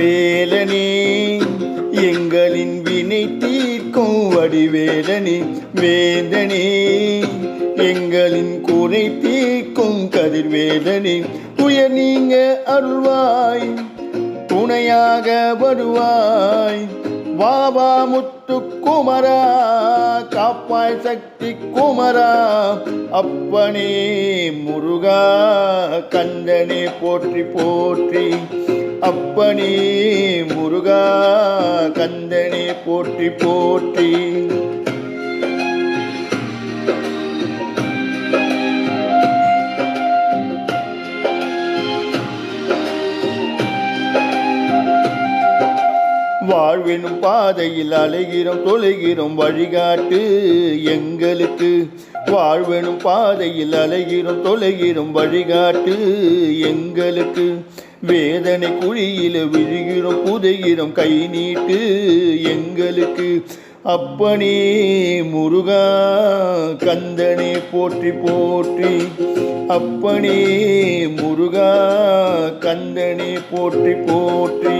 வேலனே எங்களின் வினை தீர்க்கும் வடிவேலனே வேதனே எங்களின் குறை தீர்க்கும் கதிர்வேதனே உயர் நீங்க அருள்வாய் துணையாக வருவாய் பாபா முத்து குமரா காப்பாய் சக்தி குமரா அப்பனே முருகா கந்தனே போற்றி போற்றி அப்பனே முருகா கந்தனே போற்றி போற்றி. வாழ்வெனும் பாதையில் அலைகிறோம் தொலைகிறோம் வழிகாட்டு எங்களுக்கு. வாழ்வெனும் பாதையில் அலைகிறோம் தொலைகிறோம் வழிகாட்டு எங்களுக்கு. வேதனை குழியில விழுகிறோம் புதைகிறோம் கை நீட்டு. எங்களுக்கு அப்பனே முருகா கந்தனே போற்றி போற்றி. அப்பனே முருகா கந்தனே போற்றி போற்றி.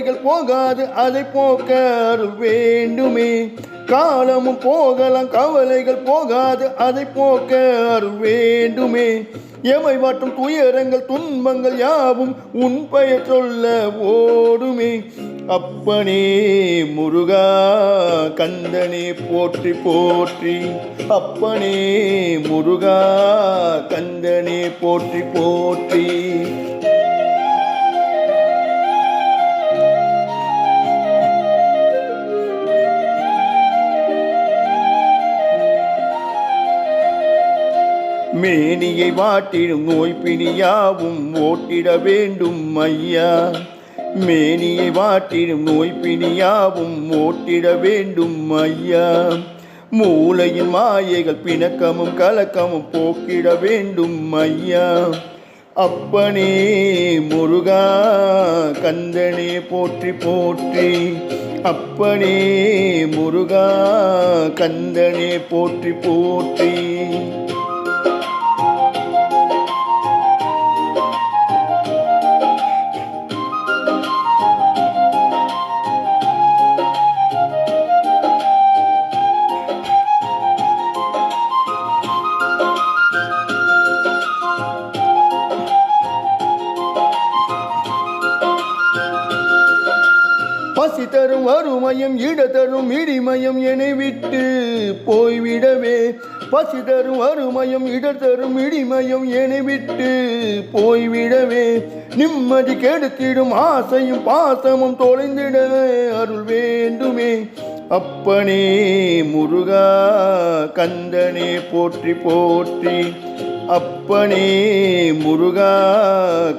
கவலைகள் போகாது அதை போக்க அருள் வேண்டுமே. காலமும் போகலாம் கவலைகள் போகாது அதை போக்க அருள் வேண்டுமே. எமை வாட்டும் துயரங்கள் துன்பங்கள் யாவும் உன் பெயர் சொல்ல ஓடுமே. அப்பனே முருகா கந்தனே போற்றி போற்றி. அப்பனே முருகா கந்தனே போற்றி போற்றி. மேனியை வாட்டிடும் நோய்பிணியாவும் ஓட்டிட வேண்டும் ஐயா. மேனியை வாட்டிடும் நோய்பிணியாவும் ஓட்டிட வேண்டும் ஐயா. மூளையின் மாயைகள் பிணக்கமும் கலக்கமும் போக்கிட வேண்டும் ஐயா. அப்பனே முருகா கந்தனே போற்றி போற்றி. அப்பனே முருகா கந்தனே போற்றி போற்றி. பசி தரும் வறுமையும் இட தரும் இடிமயம் என விட்டு போய்விடவே. பசி தரும் வறுமையும் இட தரும் இடிமயம் என விட்டு போய்விடவே. நிம்மதி கெடுத்திடும் ஆசையும் பாசமும் தொலைந்திடவே அருள் வேண்டுமே. அப்பனே முருகா கந்தனே போற்றி போற்றி. அப்பனே முருகா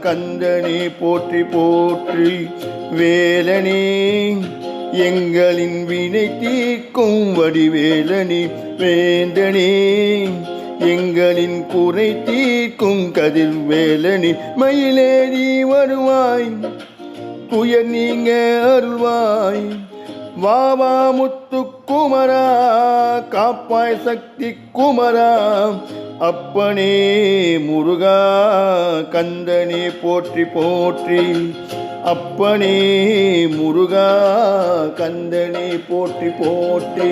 கந்தனே போற்றி போற்றி வேலனே எங்களின் வினை தீர்க்கும் வடிவேலனே வேந்தனே எங்களின் குறை தீர்க்கும் கதிர்வேலனே மயிலேறி வருவாய் துயர் நீங்க அருள்வாய் வாவா முத்து குமரா காப்பாய் சக்தி குமரா அப்பனே முருகா கந்தனே போற்றி போற்றி. அப்பனே முருகா கந்தனே போற்றி போற்றி.